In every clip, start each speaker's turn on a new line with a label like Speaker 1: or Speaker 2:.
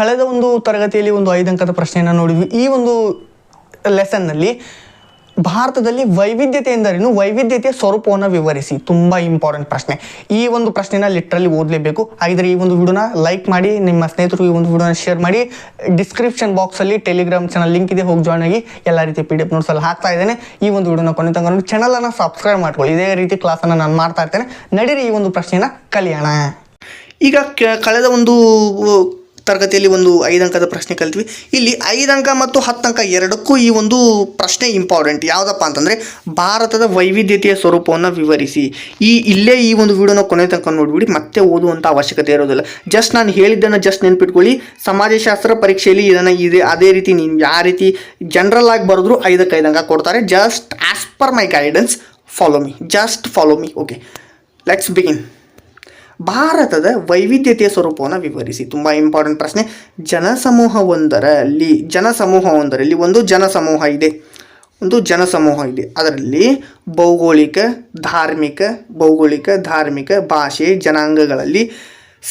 Speaker 1: ಕಳೆದ ಒಂದು ತರಗತಿಯಲ್ಲಿ ಒಂದು ಐದು ಅಂಕದ ಪ್ರಶ್ನೆಯನ್ನು ನೋಡಿದ್ವಿ. ಈ ಒಂದು ಲೆಸನ್ನಲ್ಲಿ ಭಾರತದಲ್ಲಿ ವೈವಿಧ್ಯತೆ ಎಂದರೇನು? ವೈವಿಧ್ಯತೆಯ ಸ್ವರೂಪವನ್ನು ವಿವರಿಸಿ. ತುಂಬ ಇಂಪಾರ್ಟೆಂಟ್ ಪ್ರಶ್ನೆ. ಈ ಒಂದು ಪ್ರಶ್ನೆನ ಲಿಟ್ರಲ್ಲಿ ಓದಲೇಬೇಕು. ಹಾಗಿದ್ರೆ ಈ ಒಂದು ವಿಡಿಯೋನ ಲೈಕ್ ಮಾಡಿ, ನಿಮ್ಮ ಸ್ನೇಹಿತರು ಈ ಒಂದು ವಿಡಿಯೋನ ಶೇರ್ ಮಾಡಿ. ಡಿಸ್ಕ್ರಿಪ್ಷನ್ ಬಾಕ್ಸಲ್ಲಿ ಟೆಲಿಗ್ರಾಮ್ ಚಾನಲ್ ಲಿಂಕ್ ಇದೆ. ಹೋಗಿ ಜಾಯ್ನ್ ಆಗಿ. ಎಲ್ಲ ರೀತಿ ಪಿ ಡಿ ಎಫ್ ನೋಟ್ಸಲ್ಲಿ ಹಾಕ್ತಾ ಇದ್ದೇನೆ. ಈ ಒಂದು ವಿಡಿಯೋನ ಕೊನೆ ನೋಡಿ. ಚಾನಲನ್ನು ಸಬ್ಸ್ಕ್ರೈಬ್ ಮಾಡ್ಕೊಳ್ಳಿ. ಇದೇ ರೀತಿ ಕ್ಲಾಸನ್ನು ನಾನು ಮಾಡ್ತಾ ಇರ್ತೇನೆ. ನಡೀರಿ ಈ ಒಂದು ಪ್ರಶ್ನೆನ ಕಲಿಯೋಣ. ಈಗ ಕಳೆದ ಒಂದು ತರಗತಿಯಲ್ಲಿ ಒಂದು ಐದು ಅಂಕದ ಪ್ರಶ್ನೆ ಕಲ್ತ್ವಿ. ಇಲ್ಲಿ ಐದು ಅಂಕ ಮತ್ತು ಹತ್ತು ಅಂಕ ಎರಡಕ್ಕೂ ಈ ಒಂದು ಪ್ರಶ್ನೆ ಇಂಪಾರ್ಟೆಂಟ್ ಯಾವುದಪ್ಪ ಅಂತಂದರೆ ಭಾರತದ ವೈವಿಧ್ಯತೆಯ ಸ್ವರೂಪವನ್ನು ವಿವರಿಸಿ. ಈ ಇಲ್ಲೇ ಈ ಒಂದು ವಿಡಿಯೋನ ಕೊನೆ ತನಕ ನೋಡಿಬಿಡಿ, ಮತ್ತೆ ಓದುವಂಥ ಅವಶ್ಯಕತೆ ಇರೋದಿಲ್ಲ. ಜಸ್ಟ್ ನಾನು ಹೇಳಿದ್ದನ್ನು ಜಸ್ಟ್ ನೆನ್ಪಿಟ್ಕೊಳ್ಳಿ. ಸಮಾಜಶಾಸ್ತ್ರ ಪರೀಕ್ಷೆಯಲ್ಲಿ ಇದನ್ನು ಇದೆ, ಅದೇ ರೀತಿ ನೀವು ಯಾವ ರೀತಿ ಜನರಲ್ ಆಗಿ ಬರೆದ್ರು ಐದಕ್ಕೆ ಐದು ಅಂಕ ಕೊಡ್ತಾರೆ. Just as per my guidance follow me just follow me okay let's begin ಭಾರತದ ವೈವಿಧ್ಯತೆಯ ಸ್ವರೂಪವನ್ನು ವಿವರಿಸಿ. ತುಂಬ ಇಂಪಾರ್ಟೆಂಟ್ ಪ್ರಶ್ನೆ. ಜನಸಮೂಹವೊಂದರಲ್ಲಿ ಜನಸಮೂಹವೊಂದರಲ್ಲಿ ಒಂದು ಜನಸಮೂಹ ಇದೆ. ಒಂದು ಜನಸಮೂಹ ಇದೆ. ಅದರಲ್ಲಿ ಭೌಗೋಳಿಕ, ಧಾರ್ಮಿಕ ಭೌಗೋಳಿಕ, ಧಾರ್ಮಿಕ ಭಾಷೆ, ಜನಾಂಗಗಳಲ್ಲಿ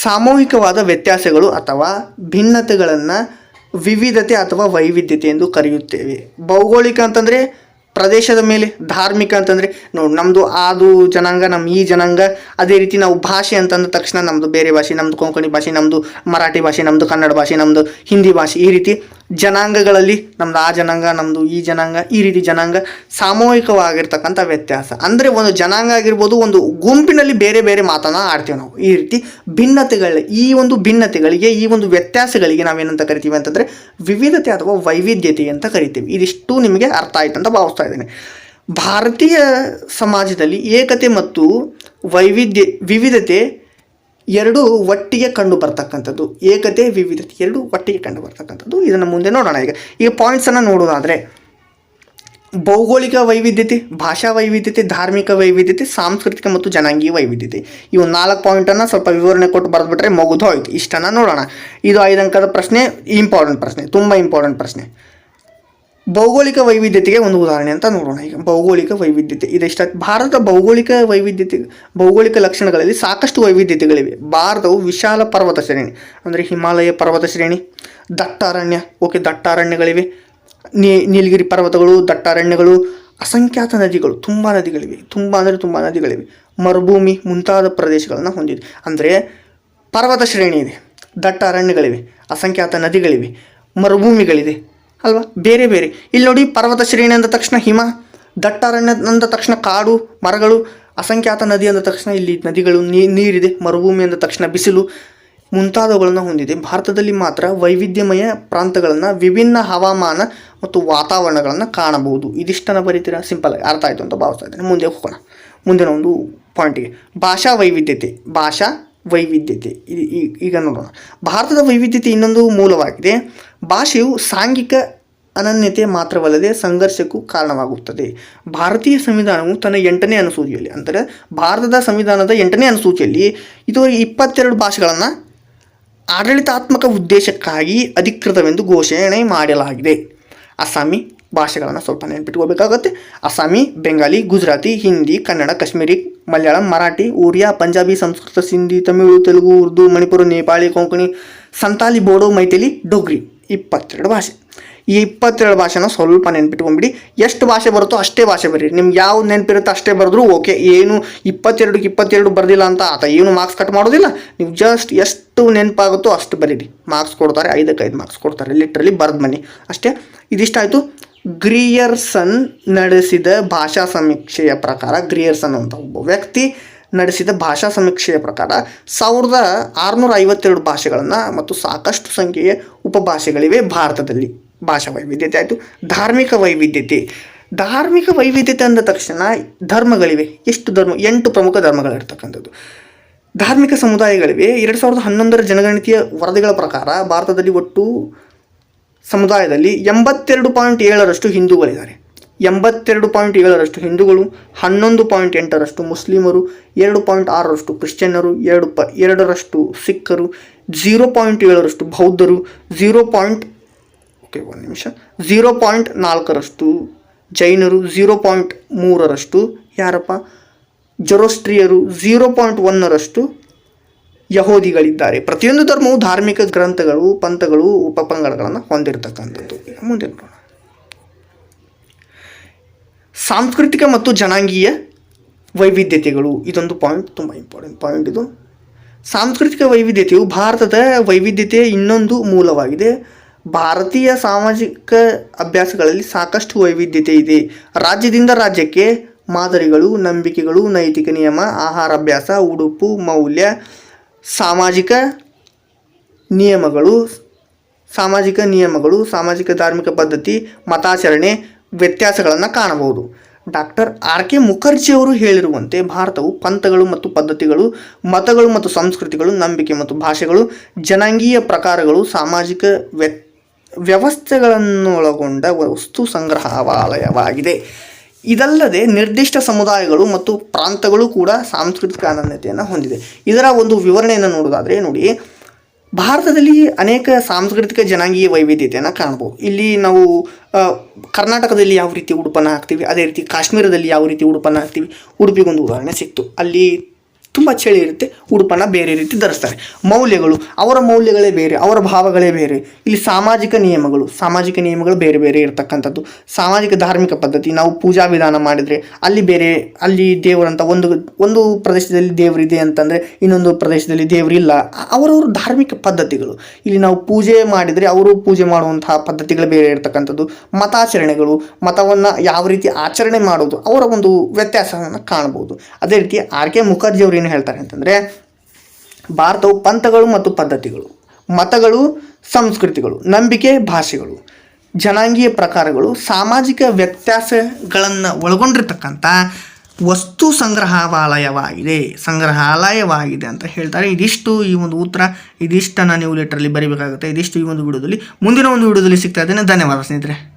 Speaker 1: ಸಾಮೂಹಿಕವಾದ ವ್ಯತ್ಯಾಸಗಳು ಅಥವಾ ಭಿನ್ನತೆಗಳನ್ನು ವಿವಿಧತೆ ಅಥವಾ ವೈವಿಧ್ಯತೆ ಎಂದು ಕರೆಯುತ್ತೇವೆ. ಭೌಗೋಳಿಕ ಅಂತಂದರೆ ಪ್ರದೇಶದ ಮೇಲೆ ಧಾರ್ಮಿಕ ಅಂತಂದರೆ ನೋಡಿ ನಮ್ಮದು ಅದು ಜನಾಂಗ ನಮ್ಮ ಈ ಜನಾಂಗ, ಅದೇ ರೀತಿ ನಾವು ಭಾಷೆ ಅಂತಂದ ತಕ್ಷಣ ನಮ್ಮದು ಬೇರೆ ಭಾಷೆ ನಮ್ಮದು ಕೊಂಕಣಿ ಭಾಷೆ ನಮ್ಮದು ಮರಾಠಿ ಭಾಷೆ ನಮ್ಮದು ಕನ್ನಡ ಭಾಷೆ ನಮ್ಮದು ಹಿಂದಿ ಭಾಷೆ ಈ ರೀತಿ ಜನಾಂಗಗಳಲ್ಲಿ, ನಮ್ದು ಆ ಜನಾಂಗ ನಮ್ಮದು ಈ ಜನಾಂಗ, ಈ ರೀತಿ ಜನಾಂಗ ಸಾಮೂಹಿಕವಾಗಿರ್ತಕ್ಕಂಥ ವ್ಯತ್ಯಾಸ. ಅಂದರೆ ಒಂದು ಜನಾಂಗ ಆಗಿರ್ಬೋದು, ಒಂದು ಗುಂಪಿನಲ್ಲಿ ಬೇರೆ ಬೇರೆ ಮಾತನ್ನು ಆಡ್ತೀವಿ ನಾವು. ಈ ರೀತಿ ಭಿನ್ನತೆಗಳ, ಈ ಒಂದು ಭಿನ್ನತೆಗಳಿಗೆ, ಈ ಒಂದು ವ್ಯತ್ಯಾಸಗಳಿಗೆ ನಾವೇನಂತ ಕರಿತೀವಿ ಅಂತಂದರೆ ವಿವಿಧತೆ ಅಥವಾ ವೈವಿಧ್ಯತೆ ಅಂತ ಕರಿತೀವಿ. ಇದಿಷ್ಟು ನಿಮಗೆ ಅರ್ಥ ಆಯ್ತು ಅಂತ ಭಾವಿಸ್ತಾ ಇದ್ದೇನೆ. ಭಾರತೀಯ ಸಮಾಜದಲ್ಲಿ ಏಕತೆ ಮತ್ತು ವೈವಿಧ್ಯ, ವಿವಿಧತೆ ಎರಡು ಒಟ್ಟಿಗೆ ಕಂಡು ಬರ್ತಕ್ಕಂಥದ್ದು. ಏಕತೆ, ವಿವಿಧತೆ, ಎರಡು ಒಟ್ಟಿಗೆ ಕಂಡು ಬರ್ತಕ್ಕಂಥದ್ದು. ಇದನ್ನು ಮುಂದೆ ನೋಡೋಣ ಈಗ. ಈಗ ಪಾಯಿಂಟ್ಸನ್ನು ನೋಡೋದಾದರೆ ಭೌಗೋಳಿಕ ವೈವಿಧ್ಯತೆ, ಭಾಷಾ ವೈವಿಧ್ಯತೆ, ಧಾರ್ಮಿಕ ವೈವಿಧ್ಯತೆ, ಸಾಂಸ್ಕೃತಿಕ ಮತ್ತು ಜನಾಂಗೀಯ ವೈವಿಧ್ಯತೆ. ಇವು ನಾಲ್ಕು ಪಾಯಿಂಟನ್ನು ಸ್ವಲ್ಪ ವಿವರಣೆ ಕೊಟ್ಟು ಬರೆದ್ಬಿಟ್ರೆ ಮಗುದು ಹೋಯ್ತು. ಇಷ್ಟನ್ನು ನೋಡೋಣ. ಇದು ಐದು ಅಂಕದ ಪ್ರಶ್ನೆ ಇಂಪಾರ್ಟೆಂಟ್ ಪ್ರಶ್ನೆ, ತುಂಬ ಇಂಪಾರ್ಟೆಂಟ್ ಪ್ರಶ್ನೆ. ಭೌಗೋಳಿಕ ವೈವಿಧ್ಯತೆಗೆ ಒಂದು ಉದಾಹರಣೆ ಅಂತ ನೋಡೋಣ. ಈಗ ಭೌಗೋಳಿಕ ವೈವಿಧ್ಯತೆ ಇದೆಷ್ಟ ಭಾರತ ಭೌಗೋಳಿಕ ವೈವಿಧ್ಯತೆ, ಭೌಗೋಳಿಕ ಲಕ್ಷಣಗಳಲ್ಲಿ ಸಾಕಷ್ಟು ವೈವಿಧ್ಯತೆಗಳಿವೆ. ಭಾರತವು ವಿಶಾಲ ಪರ್ವತ ಶ್ರೇಣಿ, ಅಂದರೆ ಹಿಮಾಲಯ ಪರ್ವತ ಶ್ರೇಣಿ, ದಟ್ಟಾರಣ್ಯ, ಓಕೆ, ದಟ್ಟಾರಣ್ಯಗಳಿವೆ. ನೀ, ನೀಲಗಿರಿ ಪರ್ವತಗಳು, ದಟ್ಟಾರಣ್ಯಗಳು, ಅಸಂಖ್ಯಾತ ನದಿಗಳು, ತುಂಬ ನದಿಗಳಿವೆ. ತುಂಬ ಅಂದರೆ ತುಂಬ ನದಿಗಳಿವೆ. ಮರುಭೂಮಿ ಮುಂತಾದ ಪ್ರದೇಶಗಳನ್ನು ಹೊಂದಿದೆ. ಅಂದರೆ ಪರ್ವತ ಶ್ರೇಣಿ ಇದೆ. ದಟ್ಟ ಅರಣ್ಯಗಳಿವೆ ಅಸಂಖ್ಯಾತ ನದಿಗಳಿವೆ. ಮರುಭೂಮಿಗಳಿದೆ. ಅಲ್ವಾ? ಬೇರೆ ಬೇರೆ. ಇಲ್ಲಿ ನೋಡಿ ಪರ್ವತ ಶ್ರೇಣಿ ಅಂದ ತಕ್ಷಣ ಹಿಮ, ದಟ್ಟಾರಣ್ಯ ಅಂದ ತಕ್ಷಣ ಕಾಡು, ಮರಗಳು, ಅಸಂಖ್ಯಾತ ನದಿ ಅಂದ ತಕ್ಷಣ ಇಲ್ಲಿ ನದಿಗಳು ನೀರಿದೆ, ಮರುಭೂಮಿ ಅಂದ ತಕ್ಷಣ ಬಿಸಿಲು ಮುಂತಾದವುಗಳನ್ನು ಹೊಂದಿದೆ. ಭಾರತದಲ್ಲಿ ಮಾತ್ರ ವೈವಿಧ್ಯಮಯ ಪ್ರಾಂತಗಳನ್ನು ವಿಭಿನ್ನ ಹವಾಮಾನ ಮತ್ತು ವಾತಾವರಣಗಳನ್ನು ಕಾಣಬಹುದು. ಇದಿಷ್ಟನ್ನು ಬರೀತೀರ? ಸಿಂಪಲ್ ಆಗಿ ಅರ್ಥ ಆಯಿತು ಅಂತ ಭಾವಿಸ್ತಾ ಇದ್ದೇನೆ. ಮುಂದೆ ಹೋಗೋಣ. ಮುಂದಿನ ಒಂದು ಪಾಯಿಂಟಿಗೆ ಭಾಷಾ ವೈವಿಧ್ಯತೆ. ಭಾಷಾ ವೈವಿಧ್ಯತೆ. ಈಗ ನೋಡೋಣ. ಭಾರತದ ವೈವಿಧ್ಯತೆ ಇನ್ನೊಂದು ಮೂಲವಾಗಿದೆ. ಭಾಷೆಯು ಸಾಂಘಿಕ ಅನನ್ಯತೆ ಮಾತ್ರವಲ್ಲದೆ ಸಂಘರ್ಷಕ್ಕೂ ಕಾರಣವಾಗುತ್ತದೆ. ಭಾರತೀಯ ಸಂವಿಧಾನವು ತನ್ನ ಎಂಟನೇ ಅನುಸೂಚಿಯಲ್ಲಿ ಅಂದರೆ ಭಾರತದ ಸಂವಿಧಾನದ ಎಂಟನೇ ಅನುಸೂಚಿಯಲ್ಲಿ ಇದು ಇಪ್ಪತ್ತೆರಡು ಭಾಷೆಗಳನ್ನು ಆಡಳಿತಾತ್ಮಕ ಉದ್ದೇಶಕ್ಕಾಗಿ ಅಧಿಕೃತವೆಂದು ಘೋಷಣೆ ಮಾಡಲಾಗಿದೆ. ಅಸ್ಸಾಮಿ ಭಾಷೆಗಳನ್ನು ಸ್ವಲ್ಪ ನೆನ್ಪಿಟ್ಕೋಬೇಕಾಗತ್ತೆ ಅಸ್ಸಾಮಿ, ಬೆಂಗಾಲಿ, ಗುಜರಾತಿ, ಹಿಂದಿ, ಕನ್ನಡ, ಕಾಶ್ಮೀರಿ ಮಲಯಾಳಂ, ಮರಾಠಿ, ಉರಿಯಾ, ಪಂಜಾಬಿ, ಸಂಸ್ಕೃತ, ಸಿಂಧಿ, ತಮಿಳು, ತೆಲುಗು, ಉರ್ದು, ಮಣಿಪುರ, ನೇಪಾಳಿ, ಕೊಂಕಣಿ, ಸಂತಾಲಿ, ಬೋಡೋ, ಮೈಥಿಲಿ, ಡೋಗ್ರಿ ಇಪ್ಪತ್ತೆರಡು ಭಾಷೆ. ಈ ಇಪ್ಪತ್ತೆರಡು ಭಾಷೆನ ಸ್ವಲ್ಪ ನೆನ್ಪಿಟ್ಕೊಂಡ್ಬಿಡಿ ಎಷ್ಟು ಭಾಷೆ ಬರುತ್ತೋ ಅಷ್ಟೇ ಭಾಷೆ ಬರೀರಿ. ನಿಮ್ಗೆ ಯಾವ ನೆನಪಿರುತ್ತೋ ಅಷ್ಟೇ ಬರೆದ್ರು ಓಕೆ. ಏನು ಇಪ್ಪತ್ತೆರಡಕ್ಕೆ ಇಪ್ಪತ್ತೆರಡು ಬರ್ದಿಲ್ಲ ಅಂತ ಆತ ಏನು ಮಾರ್ಕ್ಸ್ ಕಟ್ ಮಾಡೋದಿಲ್ಲ. ನೀವು ಜಸ್ಟ್ ಎಷ್ಟು ನೆನಪಾಗುತ್ತೋ ಅಷ್ಟು ಬರೀರಿ. ಮಾರ್ಕ್ಸ್ ಕೊಡ್ತಾರೆ, ಐದಕ್ಕೆ ಐದು ಮಾರ್ಕ್ಸ್ ಕೊಡ್ತಾರೆ ಲಿಟ್ರಲಿ ಬರೆದು ಬನ್ನಿ ಅಷ್ಟೇ? ಇದಿಷ್ಟಾಯಿತು. ಗ್ರಿಯರ್ಸನ್ ನಡೆಸಿದ ಭಾಷಾ ಸಮೀಕ್ಷೆಯ ಪ್ರಕಾರ, ಗ್ರಿಯರ್ಸನ್ ಅಂತ ಒಬ್ಬ ವ್ಯಕ್ತಿ ನಡೆಸಿದ ಭಾಷಾ ಸಮೀಕ್ಷೆಯ ಪ್ರಕಾರ, ಸಾವಿರದ ಆರುನೂರ ಐವತ್ತೆರಡು ಭಾಷೆಗಳನ್ನು ಮತ್ತು ಸಾಕಷ್ಟು ಸಂಖ್ಯೆಯ ಉಪಭಾಷೆಗಳಿವೆ ಭಾರತದಲ್ಲಿ. ಭಾಷಾ ವೈವಿಧ್ಯತೆ ಆಯಿತು, ಧಾರ್ಮಿಕ ವೈವಿಧ್ಯತೆ. ಧಾರ್ಮಿಕ ವೈವಿಧ್ಯತೆ ಅಂದ ತಕ್ಷಣ ಧರ್ಮಗಳಿವೆ. ಎಷ್ಟು ಧರ್ಮ, ಎಂಟು ಪ್ರಮುಖ ಧರ್ಮಗಳಿರ್ತಕ್ಕಂಥದ್ದು. ಧಾರ್ಮಿಕ ಸಮುದಾಯಗಳಿವೆ. ಎರಡು ಸಾವಿರದ ಹನ್ನೊಂದರ ಜನಗಣತಿಯ ವರದಿಗಳ ಪ್ರಕಾರ ಭಾರತದಲ್ಲಿ ಒಟ್ಟು ಸಮುದಾಯದಲ್ಲಿ ಎಂಬತ್ತೆರಡು ಪಾಯಿಂಟ್ ಏಳರಷ್ಟು ಹಿಂದೂಗಳಿದ್ದಾರೆ. ಎಂಬತ್ತೆರಡು ಪಾಯಿಂಟ್ ಏಳರಷ್ಟು ಹಿಂದೂಗಳು, ಹನ್ನೊಂದು ಪಾಯಿಂಟ್ ಎಂಟರಷ್ಟು ಮುಸ್ಲಿಮರು, ಎರಡು ಪಾಯಿಂಟ್ ಆರರಷ್ಟು ಕ್ರಿಶ್ಚಿಯನ್ನರು, ಎರಡು ಪ, ಎರಡರಷ್ಟು ಸಿಖ್ಖರು ಝೀರೋ ಪಾಯಿಂಟ್ ಏಳರಷ್ಟು ಬೌದ್ಧರು ಝೀರೋ ಪಾಯಿಂಟ್, ಓಕೆ, ಒಂದು ನಿಮಿಷ ಝೀರೋ ಪಾಯಿಂಟ್ ನಾಲ್ಕರಷ್ಟು ಜೈನರು ಝೀರೋ ಪಾಯಿಂಟ್ ಮೂರರಷ್ಟು ಯಾರಪ್ಪ? ಜೊರೋಸ್ಟ್ರಿಯರು ಝೀರೋ ಪಾಯಿಂಟ್ ಒನ್ನರಷ್ಟು ಯಹೋದಿಗಳಿದ್ದಾರೆ. ಪ್ರತಿಯೊಂದು ಧರ್ಮವು ಧಾರ್ಮಿಕ ಗ್ರಂಥಗಳು, ಪಂಥಗಳು, ಉಪಪಂಗಡಗಳನ್ನು ಹೊಂದಿರತಕ್ಕಂಥದ್ದು. ಮುಂದೆ ನೋಡೋಣ. ಸಾಂಸ್ಕೃತಿಕ ಮತ್ತು ಜನಾಂಗೀಯ ವೈವಿಧ್ಯತೆಗಳು. ಇದೊಂದು ಪಾಯಿಂಟ್ ತುಂಬ ಇಂಪಾರ್ಟೆಂಟ್ ಪಾಯಿಂಟ್ ಇದು. ಸಾಂಸ್ಕೃತಿಕ ವೈವಿಧ್ಯತೆಯು ಭಾರತದ ವೈವಿಧ್ಯತೆಯ ಇನ್ನೊಂದು ಮೂಲವಾಗಿದೆ. ಭಾರತೀಯ ಸಾಮಾಜಿಕ ಅಭ್ಯಾಸಗಳಲ್ಲಿ ಸಾಕಷ್ಟು ವೈವಿಧ್ಯತೆ ಇದೆ. ರಾಜ್ಯದಿಂದ ರಾಜ್ಯಕ್ಕೆ ಮಾದರಿಗಳು, ನಂಬಿಕೆಗಳು, ನೈತಿಕ ನಿಯಮ, ಆಹಾರಾಭ್ಯಾಸ, ಉಡುಪು, ಮೌಲ್ಯ ಸಾಮಾಜಿಕ ನಿಯಮಗಳು ಸಾಮಾಜಿಕ ನಿಯಮಗಳು, ಸಾಮಾಜಿಕ ಧಾರ್ಮಿಕ ಪದ್ಧತಿ, ಮತಾಚರಣೆ ವ್ಯತ್ಯಾಸಗಳನ್ನು ಕಾಣಬಹುದು. ಡಾಕ್ಟರ್ ಆರ್ ಕೆ ಮುಖರ್ಜಿಯವರು ಹೇಳಿರುವಂತೆ ಭಾರತವು ಪಂಥಗಳು ಮತ್ತು ಪದ್ಧತಿಗಳು, ಮತಗಳು ಮತ್ತು ಸಂಸ್ಕೃತಿಗಳು, ನಂಬಿಕೆ ಮತ್ತು ಭಾಷೆಗಳು, ಜನಾಂಗೀಯ ಪ್ರಕಾರಗಳು, ಸಾಮಾಜಿಕ ವ್ಯ, ವ್ಯವಸ್ಥೆಗಳನ್ನೊಳಗೊಂಡ ವಸ್ತು ಸಂಗ್ರಹಾಲಯವಾಗಿದೆ. ಇದಲ್ಲದೆ ನಿರ್ದಿಷ್ಟ ಸಮುದಾಯಗಳು ಮತ್ತು ಪ್ರಾಂತಗಳು ಕೂಡ ಸಾಂಸ್ಕೃತಿಕ ಅನನ್ಯತೆಯನ್ನು ಹೊಂದಿದೆ. ಇದರ ಒಂದು ವಿವರಣೆಯನ್ನು ನೋಡೋದಾದರೆ ನೋಡಿ, ಭಾರತದಲ್ಲಿ ಅನೇಕ ಸಾಂಸ್ಕೃತಿಕ ಜನಾಂಗೀಯ ವೈವಿಧ್ಯತೆಯನ್ನು ಕಾಣ್ಬೋದು ಇಲ್ಲಿ ನಾವು ಕರ್ನಾಟಕದಲ್ಲಿ ಯಾವ ರೀತಿ ಉಡುಪನ್ನು ಹಾಕ್ತೀವಿ, ಅದೇ ರೀತಿ ಕಾಶ್ಮೀರದಲ್ಲಿ ಯಾವ ರೀತಿ ಉಡುಪನ್ನು ಹಾಕ್ತೀವಿ ಉಡುಪಿಗೊಂದು ಉದಾಹರಣೆ ಸಿಕ್ತು. ಅಲ್ಲಿ ತುಂಬ ಚಳಿ ಇರುತ್ತೆ, ಉಡುಪನ್ನು ಬೇರೆ ರೀತಿ ಧರಿಸ್ತಾರೆ. ಮೌಲ್ಯಗಳು, ಅವರ ಮೌಲ್ಯಗಳೇ ಬೇರೆ, ಅವರ ಭಾವಗಳೇ ಬೇರೆ. ಇಲ್ಲಿ ಸಾಮಾಜಿಕ ನಿಯಮಗಳು ಸಾಮಾಜಿಕ ನಿಯಮಗಳು ಬೇರೆ ಬೇರೆ ಇರತಕ್ಕಂಥದ್ದು. ಸಾಮಾಜಿಕ ಧಾರ್ಮಿಕ ಪದ್ಧತಿ, ನಾವು ಪೂಜಾ ವಿಧಾನ ಮಾಡಿದರೆ ಅಲ್ಲಿ ಬೇರೆ, ಅಲ್ಲಿ ದೇವರಂತ ಒಂದು ಒಂದು ಪ್ರದೇಶದಲ್ಲಿ ದೇವರಿದೆ ಅಂತಂದರೆ ಇನ್ನೊಂದು ಪ್ರದೇಶದಲ್ಲಿ ದೇವರಿಲ್ಲ ಅವರವರು ಧಾರ್ಮಿಕ ಪದ್ಧತಿಗಳು. ಇಲ್ಲಿ ನಾವು ಪೂಜೆ ಮಾಡಿದರೆ ಅವರು ಪೂಜೆ ಮಾಡುವಂತಹ ಪದ್ಧತಿಗಳು ಬೇರೆ ಇರತಕ್ಕಂಥದ್ದು. ಮತಾಚರಣೆಗಳು, ಮತವನ್ನು ಯಾವ ರೀತಿ ಆಚರಣೆ ಮಾಡೋದು ಅವರ ಒಂದು ವ್ಯತ್ಯಾಸವನ್ನು ಕಾಣಬಹುದು. ಅದೇ ರೀತಿ ಆರ್ ಕೆ ಮುಖರ್ಜಿ ಏನು ಹೇಳ್ತಾರೆ ಅಂತಂದರೆ, ಭಾರತವು ಪಂಥಗಳು ಮತ್ತು ಪದ್ಧತಿಗಳು, ಮತಗಳು, ಸಂಸ್ಕೃತಿಗಳು, ನಂಬಿಕೆ, ಭಾಷೆಗಳು, ಜನಾಂಗೀಯ ಪ್ರಕಾರಗಳು, ಸಾಮಾಜಿಕ ವ್ಯತ್ಯಾಸಗಳನ್ನು ಒಳಗೊಂಡಿರ್ತಕ್ಕಂಥ ವಸ್ತು ಸಂಗ್ರಹಾಲಯವಾಗಿದೆ ಸಂಗ್ರಹಾಲಯವಾಗಿದೆ ಅಂತ ಹೇಳ್ತಾರೆ. ಇದಿಷ್ಟು ಈ ಒಂದು ಉತ್ತರ, ಇದಿಷ್ಟನ್ನು ನೀವು ಲೆಟ್ರಲ್ಲಿ ಬರೀಬೇಕಾಗುತ್ತೆ. ಇದಿಷ್ಟು ಈ ಒಂದು ವಿಡಿಯೋದಲ್ಲಿ, ಮುಂದಿನ ಒಂದು ವಿಡಿಯೋದಲ್ಲಿ ಸಿಗ್ತಾ ಇದ್ದೇನೆ. ಧನ್ಯವಾದ ಸ್ನೇಹಿತರೆ.